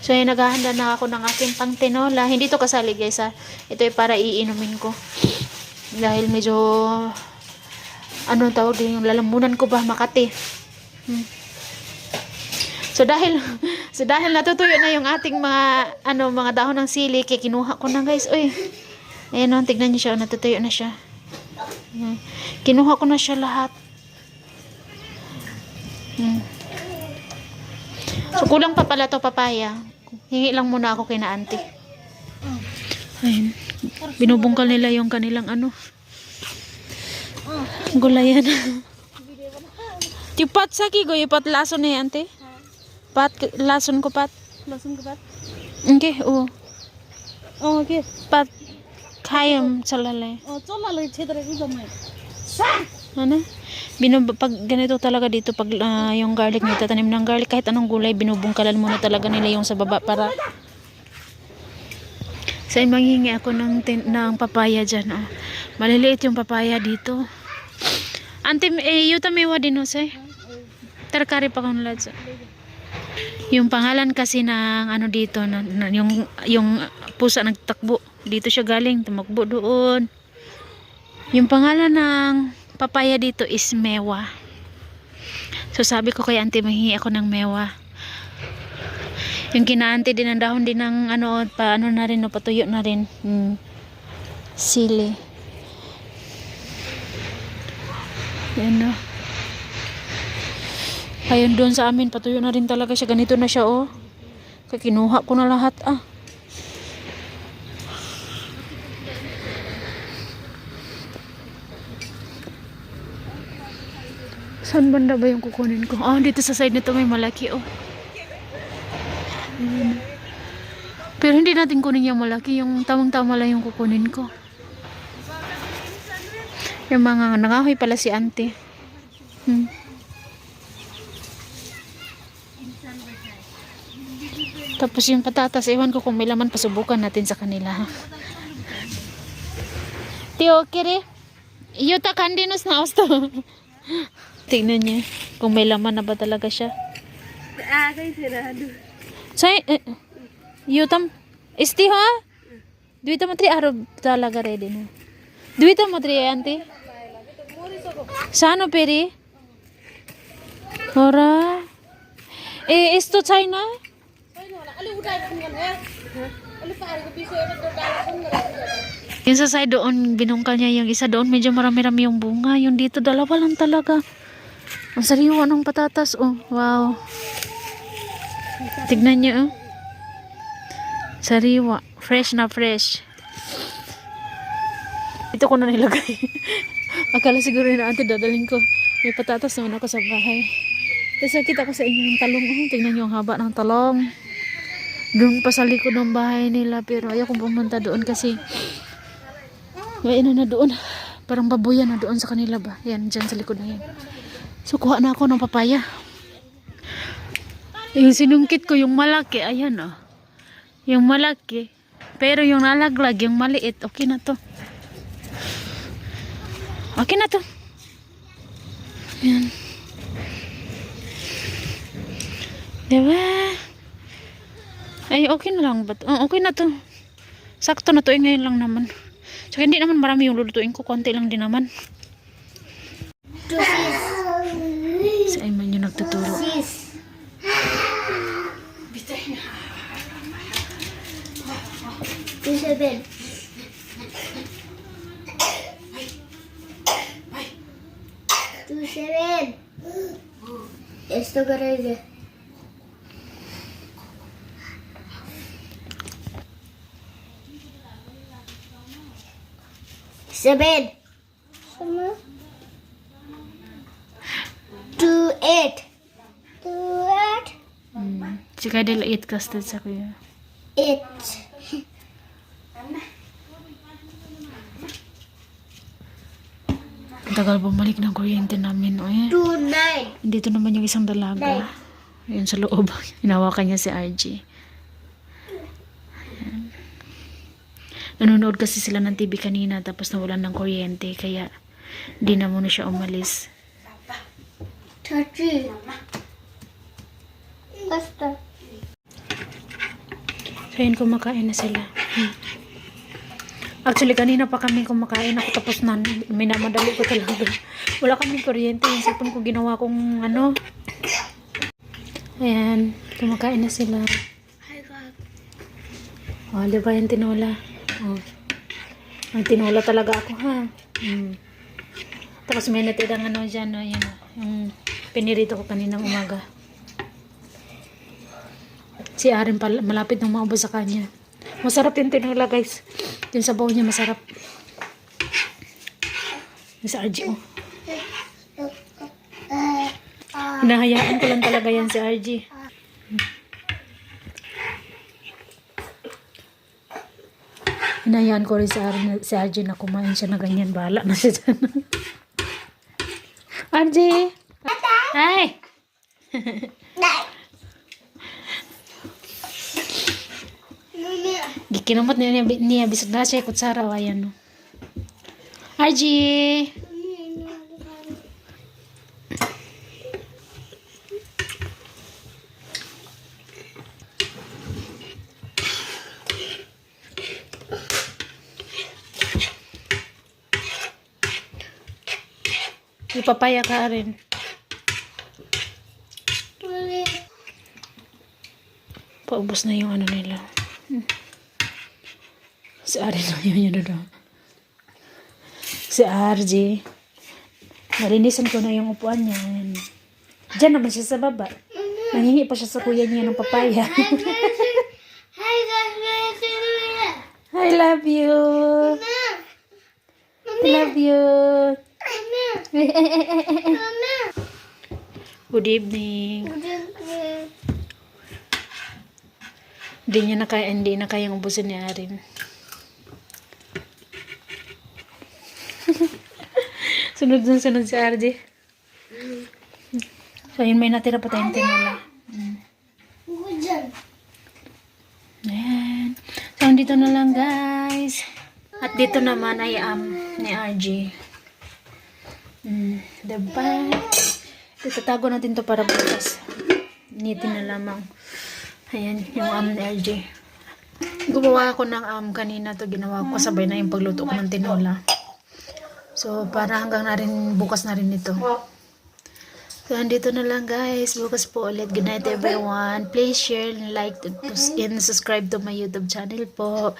So, yun, naghahanda na ako ng aking pang tinola. Hindi to kasali, guys, ha. Ito ay para iinumin ko. Dahil medyo, ano tawag din, yung lalamunan ko ba, Makati. Hmm. So, dahil, so, dahil natutuyo na yung ating mga, ano, mga dahon ng sili, kaya kinuha ko na, guys. Uy, ayan o, tignan niyo siya, oh, natutuyo na siya. Ayan. Kinuha ko na siya lahat. Hmm. So, kulang pa pala to papaya. Hingi lang muna ako kina auntie. Ayun. Binubungkal nila yung kanilang ano. Gulayan. Tipat sa kigo, ipat lason eh, ante. Pat, lason ko pat. Lason ko pat? Okay, oo. Oh, okay. Pat, kayam, chalalay. Oh, chalalay, chedrag, ito may. Ano? Binub pag ganito talaga dito pag ah, yung garlic nito tanim ng garlic kahit anong gulay binubungkalan muna talaga nila yung sa baba para sa manghingi ako ng tin ng papaya diyan oh. Maliliit yung papaya dito. Ante eh yuta mewa din oh, say. Terkari pa kung lads. Yung pangalan kasi ng ano dito na, na- yung yung pusa nagtakbo. Dito siya galing, tumakbo doon. Yung pangalan ng papaya dito is mewa. So sabi ko kay auntie mahingi ako ng mewa. Yung kinaante din ng dahon din ng ano, pa ano na rin, no, patuyo na rin. Hmm. Sili. Yan na. Ayun doon sa amin, patuyo na rin talaga siya. Ganito na siya, oh. Kinuha ko na lahat, ah. Saan banda ba yung kukunin ko? Ah, dito sa side nito may malaki, oh. Pero hindi natin kunin yung malaki. Yung tamang-tama lang yung kukunin ko. Yung mga nangahoy pala si ante. Hmm. Tapos yung patatas, ewan ko kung may laman, pasubukan natin sa kanila. Tio, kiri? Yuta kandinos na osto. Tingnan niya kung may laman na ba talaga siya. Ah, kay sirado. Say, eh, yutam, isti ho? Duita mo tri araw talaga ready na. Duita mo tri eh, auntie. Sano peri? Ora. Eh, isto China? Yung sa side doon, binungkal niya yung isa doon, medyo marami-rami yung bunga. Yung dito, dalawa lang talaga. Ang sariwa ng patatas, oh. Wow. Tignan niyo, oh. Sariwa. Fresh na fresh. Ito ko na nilagay. Akala siguro na ate dadaling ko. May patatas naman ako sa bahay. Tapos nakita ko sa inyo yung talong. Oh, tignan niyo ang haba ng talong. Doon pa sa likod ng bahay nila. Pero ayaw kong pumunta doon kasi may ano na doon. Parang babuyan na doon sa kanila ba. Yan, dyan sa likod na yan. So, kuha na ako ng papaya. Yung sinungkit ko, yung malaki, ayan oh. Yung malaki. Pero yung nalaglag, yung maliit, okay na to. Okay na to. Yan. Diba? Ay, okay na lang ba? to? Oh, okay na to. Sakto na to, eh, ngayon lang naman. Tsaka hindi naman marami yung lulutuin ko, konti lang din naman nagtuturo. Sis! Bitay na. Isabel. Two seven. Esto grande. Isabel. Si Kadel 8 kasted sa kuya. Eight. Ang tagal bumalik ng kuryente namin. O eh. Nine. Dito naman yung isang dalaga. Yun sa loob. Hinawakan niya si RG. Ayan. Nanonood kasi sila ng TV kanina tapos nawalan ng kuryente kaya di na muna siya umalis. Thirty. Basta. Ayun, kumakain na sila. Hmm. Actually, kanina pa kami kumakain ako tapos na minamadali ko talaga. Wala kaming kuryente. Yung cellphone ko ginawa kong ano. Ayan, kumakain na sila. Oh, di ba yung tinola? Oh. Ang tinola talaga ako ha. Hmm. Tapos may natirang ano dyan, no, yun, yung pinirito ko kaninang umaga. Si Aaron pala, malapit nang maubos sa kanya. Masarap yung tinola guys. Yung sabaw niya masarap. Yung sa RG oh. Hinahayaan ko lang talaga yan si RG. Hinahayaan ko rin si, Aaron, si RG na kumain siya na ganyan. Bahala na siya dyan. RG! Hi! Gikinamot niya niya, bisag na siya kutsara o ayan no. RG! Ipapaya ka rin. Paubos na yung ano nila. Hmm. Si Ari na yun doon. Si RJ. Narinisan ko na yung upuan niya. Diyan naman siya sa baba. Nangingi pa siya sa kuya niya ng papaya. I love you. I love you. Good evening. Hindi niya na kaya, hindi na kayang ubusin ni Arin. Sunod na sunod si RJ. So, yun may natira pa tayong tinola. Ayan. So, dito na lang guys. At dito naman ay am ni RJ. Mm, diba? Itatago natin to para bukas. Nitin na lamang. Ayan, yung am ni RJ. Gumawa ako ng am kanina to ginawa ko sabay na yung pagluto ko ng tinola. So, para hanggang na rin, bukas na rin ito. So, andito na lang guys. Bukas po ulit. Good night everyone. Please share, like, and subscribe to my YouTube channel po.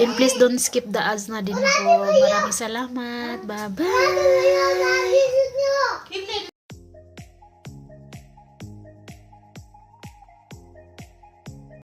And please don't skip the ads na din po. Maraming salamat. Bye-bye.